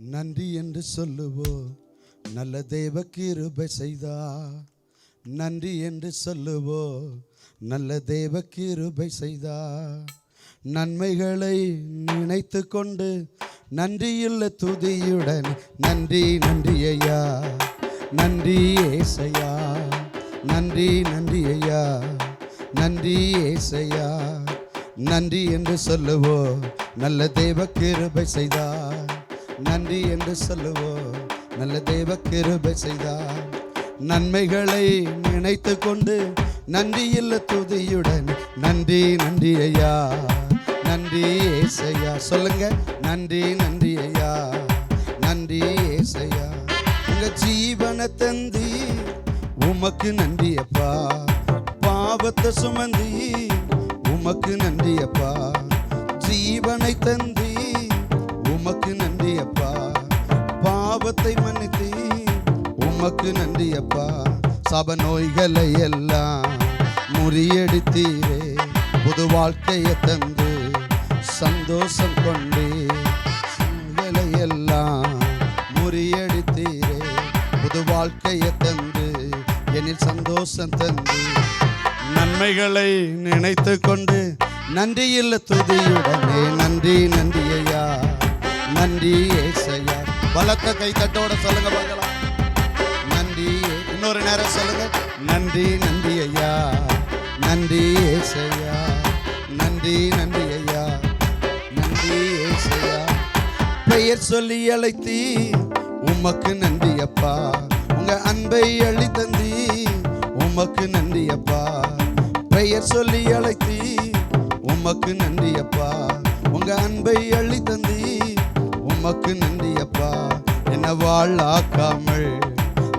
நன்றி என்று சொல்லுவோம் நல்ல தெய்வ கிருபை செய்தா. நன்றி என்று சொல்லுவோம் நல்ல தெய்வ கிருபை செய்தா. நன்மைகளை நினைத்து கொண்டு நன்றியுள்ள துதியுடன் நன்றி நன்றி ஐயா. நன்றி ஏசையா. நன்றி நன்றி ஐயா. நன்றி ஏசையா. நன்றி என்று சொல்லுவோம் நல்ல தெய்வ கிருபை செய்தார் நன்றி என்று சொல்லுவோம் நல்ல தெய்வ கிருபை செய்தார் நன்மைகளை நினைத்து கொண்டு நன்றியுள்ள துதியுடன் நன்றி நன்றி ஐயா. நன்றி ஏசையா. சொல்லுங்க. நன்றி நன்றி ஐயா. நன்றி ஏசையா. உங்க ஜீவனை தந்தி உமக்கு நன்றி அப்பா. பாவத்தை சுமந்தி உமக்கு நன்றி அப்பா. ஜீவனை தந்தி உமக்கு நன்றி அப்பா. பாவத்தை மன்னித்து உமக்கு நன்றி அப்பா. சப நோய்களை எல்லாம் முறியடித்தீரே. புது வாழ்க்கையை தந்து சந்தோஷம் கொண்டே சூழ்நிலை எல்லாம் முறியடித்தீரே. புது வாழ்க்கையை தந்து எனில் சந்தோஷம் தந்து நன்மைகளை நினைத்து கொண்டு நன்றியில் துதியுடனே நன்றி பக்க கை தட்டோட சொல்லுங்க பார்க்கலாம். நன்றி இன்னொரு நேரம் சொல்லுங்க. நன்றி நன்றி ஐயா. நன்றி ஏசையா. நன்றி நன்றி ஐயா. நன்றி ஏசையா. பெயர் சொல்லி அழைத்தி உமக்கு நன்றி அப்பா. உங்க அன்பை அளித்தந்தி உமக்கு நன்றி அப்பா. பெயர் சொல்லி அழைத்தி உமக்கு நன்றி அப்பா. உங்க அன்பை அள்ளி தந்தி உமக்கு நன்றி அப்பா. என்ன வாழாக்காமல்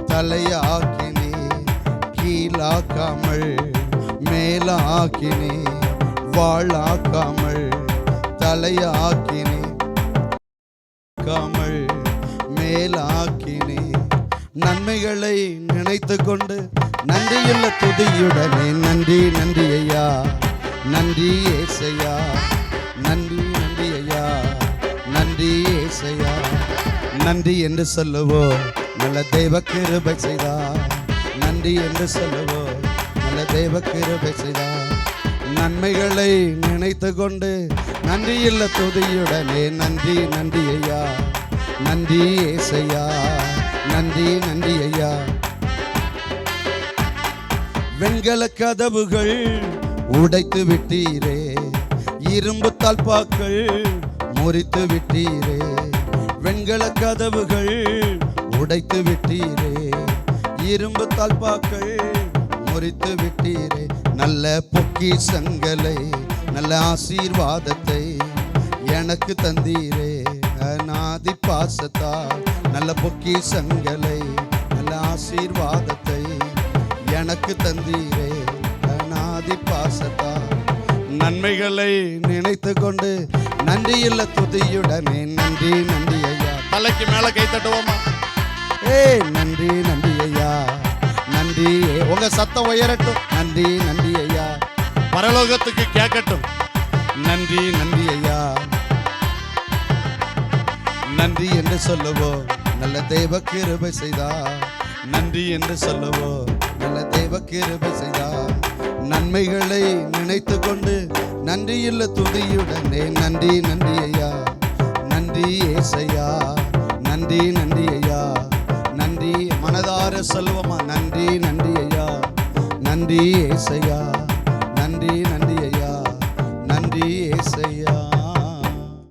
தலையாக்கினே கீழாக்காமல் மேலாக்கினே வாழாக்காமல் தலையாக்கினே காமல் மேலாக்கினே. நன்மைகளை நினைத்து கொண்டு நன்றியுள்ள துதியுடனே நன்றி நன்றி ஐயா நன்றி ஏசையா நன்றி நன்றி ஐயா நன்றி ஏசையா. நன்றி என்று சொல்லுவோ நல்ல தெய்வ கிருபை செய்தா. நன்றி என்று சொல்லுவோ நல்ல தெய்வ கிருபை செய்தா. நன்மைகளை நினைத்து கொண்டு நன்றி இல்ல துதியுடனே நன்றி நன்றி ஐயா. நன்றி ஏசையா. நன்றி நன்றி ஐயா. வெண்கல கதவுகள் உடைத்து விட்டீரே. இரும்பு தாழ்பாக்கள் முறித்து விட்டீரே. வெண்கல கதவுகள் உடைத்து விட்டீரே. இரும்பு தாழ்பாக்கள் முறித்து விட்டீரே. நல்ல பொக்கிசங்களை நல்ல ஆசீர்வாதத்தை எனக்கு தந்தீரே. அநாதி பாசத்தா நல்ல பொக்கிசங்களை நல்ல ஆசீர்வாதத்தை எனக்கு தந்தீரே. அநாதி பாசத்தா நன்மைகளை நினைத்து கொண்டு நன்றியுள்ள துதியுடனே நன்றி நன்றி. தலைக்கு மேல கை தட்டுவோமா? ஏய் நன்றி நன்றி ஐயா. நன்றி. உங்க சத்தம் உயரட்டும். நன்றி நன்றி ஐயா. பரலோகத்துக்கு கேட்கட்டும். நன்றி நன்றி ஐயா. நன்றி என்று சொல்லுவோம். நல்ல தெய்வ கிருபை செய்தா. நன்றி என்று சொல்லுவோம். நல்ல தெய்வ கிருபை செய்தா. நன்மைகளை நினைத்து கொண்டு நன்றியுள்ள துதியுடனே நன்றி நன்றி ஐயா. நன்றி ஏசையா. நன்றி நன்றி ஐயா. நன்றி மனதார சொல்லுவோமா நன்றி நன்றி ஐயா. நன்றி ஏசையா.